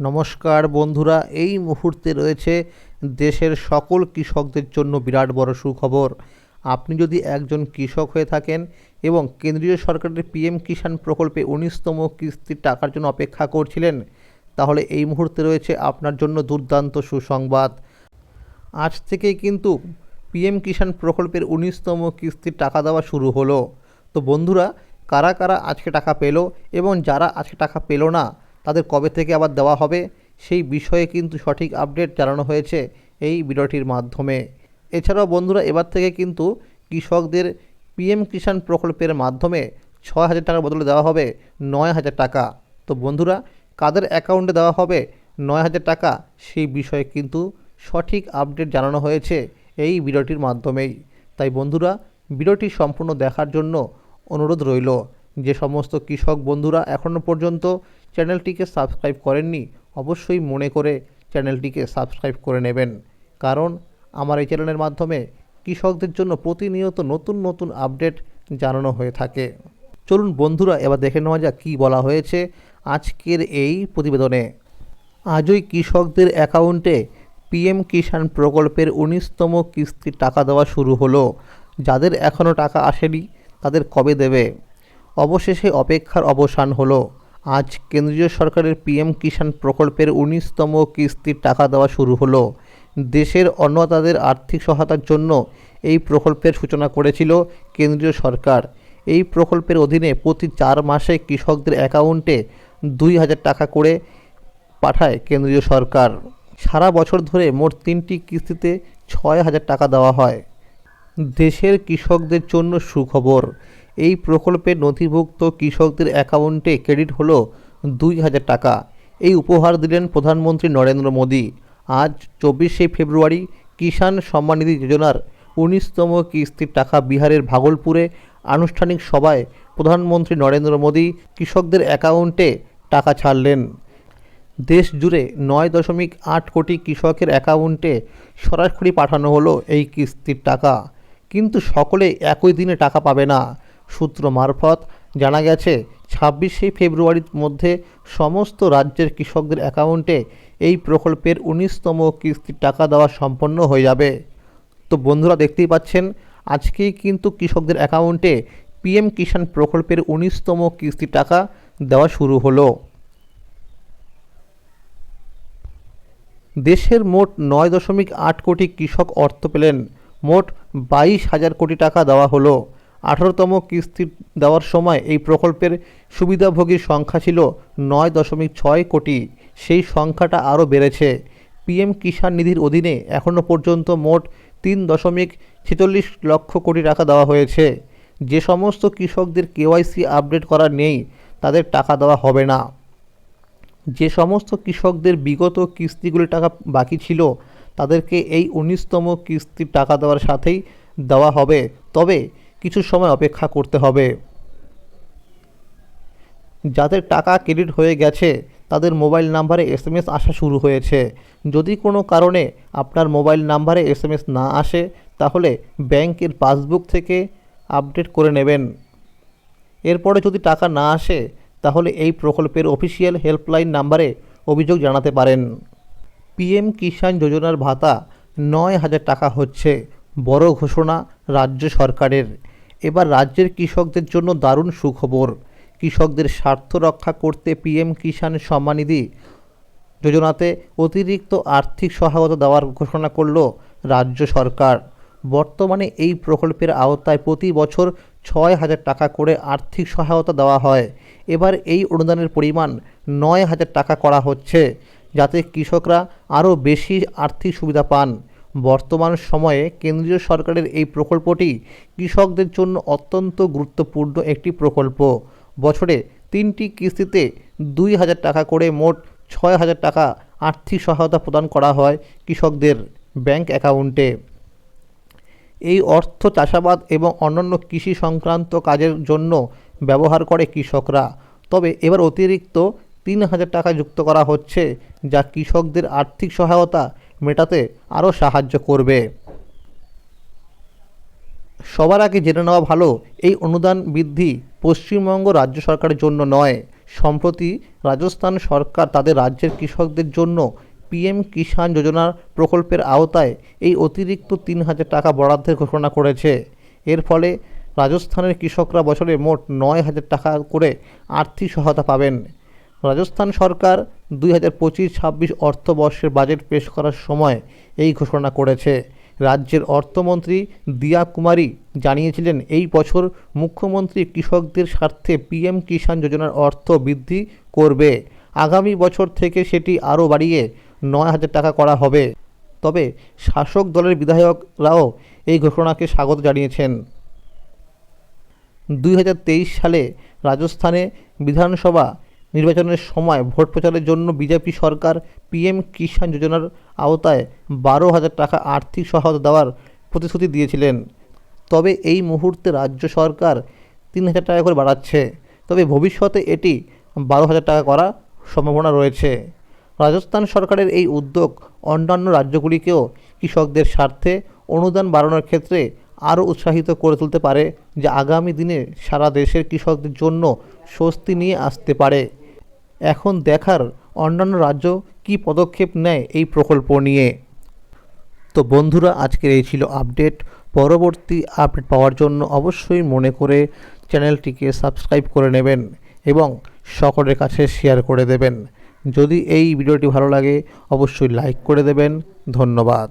নমস্কার বন্ধুরা, এই মুহূর্তে রয়েছে দেশের সকল কৃষকদের জন্য বিরাট বড় সুখবর। আপনি যদি একজন কৃষক হয়ে থাকেন এবং কেন্দ্রীয় সরকারের পিএম কিষাণ প্রকল্পে উনিশতম কিস্তির টাকার জন্য অপেক্ষা করছিলেন, তাহলে এই মুহূর্তে রয়েছে আপনার জন্য দুর্দান্ত সুসংবাদ। আজ থেকেই কিন্তু পিএম কিষাণ প্রকল্পের উনিশতম কিস্তির টাকা দেওয়া শুরু হলো। তো বন্ধুরা, কারা কারা আজকে টাকা পেল এবং যারা আজকে টাকা পেল না তাদের কবে থেকে আবার দেওয়া হবে সেই বিষয়ে কিন্তু সঠিক আপডেট জানানো হয়েছে এই ভিডিওটির মাধ্যমে। এছাড়াও বন্ধুরা, এবার থেকে কিন্তু কৃষকদের পিএম কিষাণ প্রকল্পের মাধ্যমে ছয় হাজার টাকার বদলে দেওয়া হবে নয় হাজার টাকা। তো বন্ধুরা, কাদের অ্যাকাউন্টে দেওয়া হবে নয় হাজার টাকা সেই বিষয়ে কিন্তু সঠিক আপডেট জানানো হয়েছে এই ভিডিওটির মাধ্যমেই। তাই বন্ধুরা, ভিডিওটি সম্পূর্ণ দেখার জন্য অনুরোধ রইল। যে সমস্ত কৃষক বন্ধুরা এখনও পর্যন্ত চ্যানেলটিকে সাবস্ক্রাইব করেননি, অবশ্যই মনে করে চ্যানেলটিকে সাবস্ক্রাইব করে নেবেন। কারণ আমার এই চ্যানেলের মাধ্যমে কৃষকদের জন্য প্রতিনিয়ত নতুন নতুন আপডেট জানানো হয়ে থাকে। চলুন বন্ধুরা, এবার দেখে নেওয়া যাক কী বলা হয়েছে আজকের এই প্রতিবেদনে। আজই কৃষকদের অ্যাকাউন্টে পিএম কিষাণ প্রকল্পের উনিশতম কিস্তির টাকা দেওয়া শুরু হলো। যাদের এখনও টাকা আসেনি, তাদের কবে দেবে? অবশেষে অপেক্ষার অবসান হলো। আজ কেন্দ্রীয় সরকারের পিএম কিষাণ প্রকল্পের উনিশতম কিস্তির টাকা দেওয়া শুরু হলো। দেশের অন্নদাতাদের আর্থিক সহায়তার জন্য এই প্রকল্পের সূচনা করেছিল কেন্দ্রীয় সরকার। এই প্রকল্পের অধীনে প্রতি চার মাসে কৃষকদের অ্যাকাউন্টে দুই হাজার টাকা করে পাঠায় কেন্দ্রীয় সরকার। সারা বছর ধরে মোট তিনটি কিস্তিতে ছয় হাজার টাকা দেওয়া হয়। দেশের কৃষকদের জন্য সুখবর এই প্রকল্পে নথিভুক্ত কৃষকদের অ্যাকাউন্টে ক্রেডিট হলো দুই হাজার টাকা। এই উপহার দিলেন প্রধানমন্ত্রী নরেন্দ্র মোদী। আজ চব্বিশে ফেব্রুয়ারি কিষাণ সম্মানিধি যোজনার উনিশতম কিস্তির টাকা বিহারের ভাগলপুরে আনুষ্ঠানিক সভায় প্রধানমন্ত্রী নরেন্দ্র মোদী কৃষকদের অ্যাকাউন্টে টাকা ছাড়লেন। দেশ জুড়ে নয় দশমিক আট কোটি কৃষকের অ্যাকাউন্টে সরাসরি পাঠানো হলো এই কিস্তির টাকা। কিন্তু সকলে একই দিনে টাকা পাবে না। সূত্র মারফত জানা গেছে, ছাব্বিশে ফেব্রুয়ারির মধ্যে সমস্ত রাজ্যের কৃষকদের অ্যাকাউন্টে এই প্রকল্পের উনিশতম কিস্তির টাকা দেওয়া সম্পন্ন হয়ে যাবে। তো বন্ধুরা দেখতেই পাচ্ছেন, আজকেই কিন্তু কৃষকদের অ্যাকাউন্টে পিএম কিষাণ প্রকল্পের উনিশতম কিস্তির টাকা দেওয়া শুরু হলো। দেশের মোট নয় দশমিক আট কোটি কৃষক অর্থ পেলেন, মোট বাইশ হাজার কোটি টাকা দেওয়া হলো। আঠারোতম কিস্তি দেওয়ার সময় এই প্রকল্পের সুবিধাভোগীর সংখ্যা ছিল নয় দশমিক ছয় কোটি। সেই সংখ্যাটা আরও বেড়েছে। পিএম কিষাণ নিধির অধীনে এখনও পর্যন্ত মোট তিন দশমিক ছেচল্লিশ লক্ষ কোটি টাকা দেওয়া হয়েছে। যে সমস্ত কৃষকদের কেওয়াইসি আপডেট করা নেই, তাদের টাকা দেওয়া হবে না। যে সমস্ত কৃষকদের বিগত কিস্তিগুলি টাকা বাকি ছিল, তাদেরকে এই উনিশতম কিস্তির টাকা দেওয়ার সাথেই দেওয়া হবে। তবে কিছু সময় অপেক্ষা করতে হবে। যাদের টাকা ক্রেডিট হয়ে গেছে, তাদের মোবাইল নাম্বারে এসএমএস আসা শুরু হয়েছে। যদি কোনো কারণে আপনার মোবাইল নাম্বারে এসএমএস না আসে, তাহলে ব্যাংকের পাসবুক থেকে আপডেট করে নেবেন। এরপরে যদি টাকা না আসে, তাহলে এই প্রকল্পের অফিসিয়াল হেল্পলাইন নাম্বারে অভিযোগ জানাতে পারেন। পিএম কিষাণ যোজনার ভাতা নয় হাজার টাকা হচ্ছে, বড় ঘোষণা রাজ্য সরকারের। এবার রাজ্যের কৃষকদের জন্য দারুণ সুখবর। কৃষকদের স্বার্থ রক্ষা করতে পিএম কিষাণ সম্মানিধি যোজনাতে অতিরিক্ত আর্থিক সহায়তা দেওয়ার ঘোষণা করল রাজ্য সরকার। বর্তমানে এই প্রকল্পের আওতায় প্রতি বছর ছয় হাজার টাকা করে আর্থিক সহায়তা দেওয়া হয়। এবার এই অনুদানের পরিমাণ নয় হাজার টাকা করা হচ্ছে, যাতে কৃষকরা আরও বেশি আর্থিক সুবিধা পান। বর্তমান সময়ে কেন্দ্রীয় সরকারের এই প্রকল্পটি কৃষকদের জন্য অত্যন্ত গুরুত্বপূর্ণ একটি প্রকল্প। বছরে তিনটি কিস্তিতে দুই হাজার টাকা করে মোট ছয় হাজার টাকা আর্থিক সহায়তা প্রদান করা হয় কৃষকদের ব্যাংক অ্যাকাউন্টে। এই অর্থ চাষাবাদ এবং অন্যান্য কৃষি সংক্রান্ত কাজের জন্য ব্যবহার করে কৃষকরা। তবে এবার অতিরিক্ত তিন হাজার টাকা যুক্ত করা হচ্ছে, যা কৃষকদের আর্থিক সহায়তা মেটাতে আরও সাহায্য করবে। সবার আগে জেনে নেওয়া ভালো, এই অনুদান বৃদ্ধি পশ্চিমবঙ্গ রাজ্য সরকারের জন্য নয়। সম্প্রতি রাজস্থান সরকার তাদের রাজ্যের কৃষকদের জন্য পিএম কিষাণ যোজনার প্রকল্পের আওতায় এই অতিরিক্ত তিন হাজার টাকা বরাদ্দের ঘোষণা করেছে। এর ফলে রাজস্থানের কৃষকরা বছরে মোট নয় হাজার টাকা করে আর্থিক সহায়তা পাবেন। রাজস্থান সরকার দুই হাজার পঁচিশ ছাব্বিশ অর্থবর্ষের বাজেট পেশ করার সময় এই ঘোষণা করেছে। রাজ্যের অর্থমন্ত্রী দিয়া কুমারী জানিয়েছিলেন, এই বছর মুখ্যমন্ত্রী কৃষকদের স্বার্থে পিএম কিষাণ যোজনার অর্থ বৃদ্ধি করবে। আগামী বছর থেকে সেটি আরও বাড়িয়ে নয় হাজার টাকা করা হবে। তবে শাসক দলের বিধায়করাও এই ঘোষণাকে স্বাগত জানিয়েছেন। দুই হাজার তেইশ সালে রাজস্থানে বিধানসভা নির্বাচনের সময় ভোট প্রচারের জন্য বিজেপি সরকার পিএম কিষাণ যোজনার আওতায় বারো হাজার টাকা আর্থিক সহায়তা দেওয়ার প্রতিশ্রুতি দিয়েছিলেন। তবে এই মুহূর্তে রাজ্য সরকার তিন হাজার টাকা করে বাড়াচ্ছে। তবে ভবিষ্যতে এটি বারো হাজার টাকা করার সম্ভাবনা রয়েছে। রাজস্থান সরকারের এই উদ্যোগ অন্যান্য রাজ্যগুলিকেও কৃষকদের স্বার্থে অনুদান বাড়ানোর ক্ষেত্রে আরও উৎসাহিত করে তুলতে পারে, যা আগামী দিনে সারা দেশের কৃষকদের জন্য স্বস্তি নিয়ে আসতে পারে। এখন দেখার অন্যান্য রাজ্য কী পদক্ষেপ নেয় এই প্রকল্প নিয়ে? তো বন্ধুরা, আজকের এই ছিল আপডেট। পরবর্তী আপডেট পাওয়ার জন্য অবশ্যই মনে করে চ্যানেলটিকে সাবস্ক্রাইব করে নেবেন এবং সকলের কাছে শেয়ার করে দেবেন। যদি এই ভিডিওটি ভালো লাগে, অবশ্যই লাইক করে দেবেন। ধন্যবাদ।